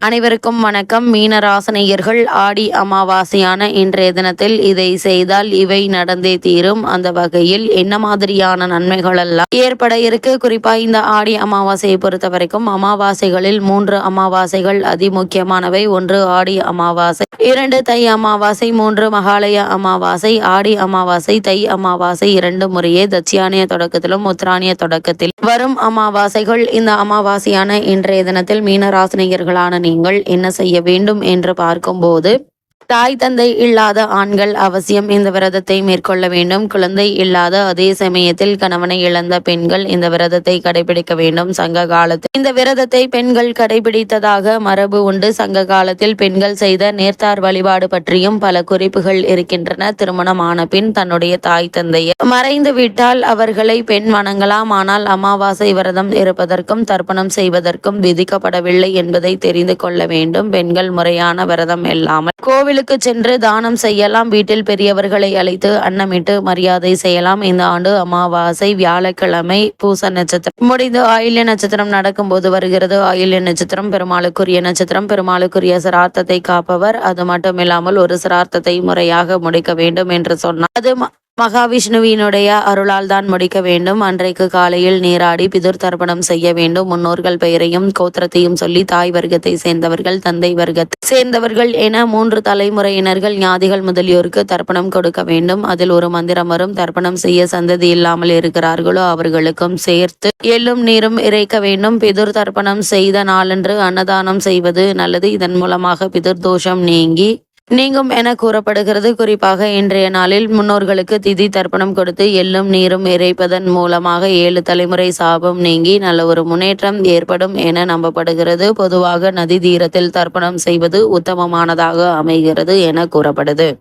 அனைவருக்கும் வணக்கம். மீனராசனையர்கள் ஆடி அமாவாசையான இன்றைய தினத்தில் இதை செய்தால் இவை நடந்தே தீரும். அந்த வகையில் என்ன மாதிரியான நன்மைகள் எல்லாம் ஏற்பட இருக்கு? குறிப்பா இந்த ஆடி அமாவாசையை பொறுத்த வரைக்கும் அமாவாசைகளில் மூன்று அமாவாசைகள் அதிமுக்கியமானவை. ஒன்று ஆடி அமாவாசை இரண்டு தை அமாவாசை மூன்று மகாலய அமாவாசை ஆடி அமாவாசை தை அமாவாசை இரண்டு முறையே தட்சியானிய தொடக்கத்திலும் உத்ராணிய தொடக்கத்தில் வரும் அமாவாசைகள். இந்த அமாவாசையான இன்றைய தினத்தில் மீனராசினியர்களான நீங்கள் என்ன செய்ய வேண்டும் என்று பார்க்கும்போது தாய் தந்தை இல்லாத ஆண்கள் அவசியம். இந்த விரதத்தை மேற்கொள்ள வேண்டும். குழந்தை இல்லாத அதே சமயத்தில் கணவனை இழந்த பெண்கள் இந்த விரதத்தை கடைபிடிக்க வேண்டும். சங்க காலத்தில் இந்த விரதத்தை பெண்கள் கடைபிடித்ததாக மரபு உண்டு. சங்க காலத்தில் பெண்கள் செய்த நேர்த்தார் வழிபாடு பற்றியும் பல குறிப்புகள் இருக்கின்றன. திருமணமான பின் தன்னுடைய தாய் தந்தையை மறைந்து விட்டால் அவர்களை பெண் வணங்கலாம். ஆனால் அமாவாசை விரதம் இருப்பதற்கும் தர்ப்பணம் செய்வதற்கும் விதிக்கப்படவில்லை என்பதை தெரிந்து கொள்ள வேண்டும். பெண்கள் முறையான விரதம் இல்லாமல் கோவிலுக்கு சென்று தானம் செய்யலாம். வீட்டில் பெரியவர்களை அழைத்து அன்னமிட்டு மரியாதை செய்யலாம். இந்த ஆண்டு அமாவாசை வியாழக்கிழமை பூச நட்சத்திரம் முடிந்து ஆயில்ய நட்சத்திரம் நடக்கும்போது வருகிறது. ஆயில்ய நட்சத்திரம் பெருமாளுக்குரிய நட்சத்திரம். பெருமாளுக்குரிய சிரார்த்தத்தை காப்பவர். அது மட்டும் இல்லாமல் ஒரு சிரார்த்தத்தை முறையாக முடிக்க வேண்டும் என்று சொன்னார். அது மகாவிஷ்ணுவினுடைய அருளால் தான் முடிக்க வேண்டும். அன்றைக்கு காலையில் நீராடி பிதுர் தர்ப்பணம் செய்ய வேண்டும். முன்னோர்கள் பெயரையும் கோத்திரத்தையும் சொல்லி தாய் வர்க்கத்தை சேர்ந்தவர்கள் தந்தை வர்க்கத்தை சேர்ந்தவர்கள் என மூன்று தலைமுறையினர்கள் ஞாதிகள் முதலியோருக்கு தர்ப்பணம் கொடுக்க வேண்டும். அதில் ஒரு மந்திரம் வரும். தர்ப்பணம் செய்ய சந்ததி இல்லாமல் இருக்கிறார்களோ அவர்களுக்கும் சேர்த்து எள்ளும் நீரும் இறைக்க வேண்டும். பிதுர் தர்ப்பணம் செய்த நாளன்று அன்னதானம் செய்வது நல்லது. இதன் மூலமாக பிதுர் தோஷம் நீங்கி நீங்கும் என கூறப்படுகிறது. குறிப்பாக இன்றைய நாளில் முன்னோர்களுக்கு திதி தர்ப்பணம் கொடுத்து எள்ளும் நீரும் இறைப்பதன் மூலமாக ஏழு தலைமுறை சாபம் நீங்கி நல்ல ஒரு முன்னேற்றம் ஏற்படும் என நம்பப்படுகிறது. பொதுவாக நதி தீரத்தில் தர்ப்பணம் செய்வது உத்தமமானதாக அமைகிறது என கூறப்படுது.